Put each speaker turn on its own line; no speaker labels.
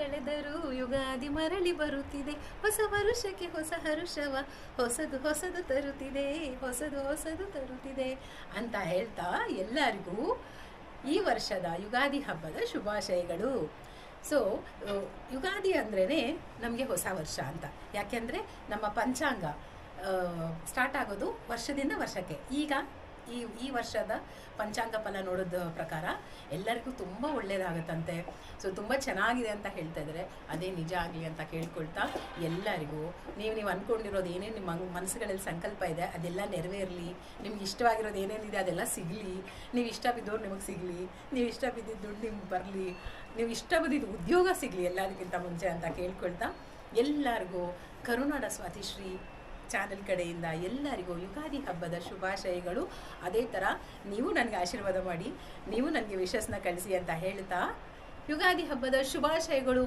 ಕಳೆದರೂ ಯುಗಾದಿ ಮರಳಿ ಬರುತ್ತಿದೆ. ಹೊಸ ವರುಷಕ್ಕೆ ಹೊಸ ಹರುಷವ ಹೊಸದು ಹೊಸದು ತರುತ್ತಿದೆ. ಹೊಸದು ಹೊಸದು ತರುತ್ತಿದೆ ಅಂತ ಹೇಳ್ತಾ ಎಲ್ಲರಿಗೂ ಈ ವರ್ಷದ ಯುಗಾದಿ ಹಬ್ಬದ ಶುಭಾಶಯಗಳು. ಸೊ ಯುಗಾದಿ ಅಂದ್ರೇ ನಮಗೆ ಹೊಸ ವರ್ಷ ಅಂತ. ಯಾಕೆಂದರೆ ನಮ್ಮ ಪಂಚಾಂಗ ಸ್ಟಾರ್ಟ್ ಆಗೋದು ವರ್ಷದಿಂದ ವರ್ಷಕ್ಕೆ. ಈಗ ಈ ಈ ವರ್ಷದ ಪಂಚಾಂಗ ಫಲ ನೋಡೋದ ಪ್ರಕಾರ ಎಲ್ಲರಿಗೂ ತುಂಬ ಒಳ್ಳೆಯದಾಗತ್ತಂತೆ ಸೊ ತುಂಬ ಚೆನ್ನಾಗಿದೆ ಅಂತ ಹೇಳ್ತಾ ಇದ್ದಾರೆ. ಅದೇ ನಿಜ ಆಗಲಿ ಅಂತ ಕೇಳ್ಕೊಳ್ತಾ ಎಲ್ಲರಿಗೂ ನೀವು ನೀವು ಅಂದ್ಕೊಂಡಿರೋದು ಏನೇನು ನಿಮ್ಮ ಮನ್- ಮನಸ್ಸುಗಳಲ್ಲಿ ಸಂಕಲ್ಪ ಇದೆ, ಅದೆಲ್ಲ ನೆರವೇರಲಿ. ನಿಮ್ಗೆ ಇಷ್ಟವಾಗಿರೋದು ಏನೇನಿದೆ ಅದೆಲ್ಲ ಸಿಗಲಿ. ನೀವು ಇಷ್ಟ ಬಿದ್ದವ್ರು ನಿಮಗೆ ಸಿಗಲಿ. ನೀವು ಇಷ್ಟ ಬಿದ್ದಿದ್ದು ದುಡ್ಡು ನಿಮ್ಗೆ ಬರಲಿ. ನೀವು ಇಷ್ಟ ಬಿದ್ದಿದ್ದು ಉದ್ಯೋಗ ಸಿಗಲಿ ಎಲ್ಲದಕ್ಕಿಂತ ಮುಂಚೆ ಅಂತ ಕೇಳ್ಕೊಳ್ತಾ ಎಲ್ಲರಿಗೂ ಕರುನಾಡ ಸ್ವಾತಿಶ್ರೀ ಚಾನೆಲ್ ಕಡೆಯಿಂದ ಎಲ್ಲರಿಗೂ ಯುಗಾದಿ ಹಬ್ಬದ ಶುಭಾಶಯಗಳು. ಅದೇ ಥರ ನೀವು ನನಗೆ ಆಶೀರ್ವಾದ ಮಾಡಿ, ನೀವು ನನಗೆ ವಿಶಸ್ನ ಕಳಿಸಿ ಅಂತ ಹೇಳ್ತಾ, ಯುಗಾದಿ ಹಬ್ಬದ ಶುಭಾಶಯಗಳು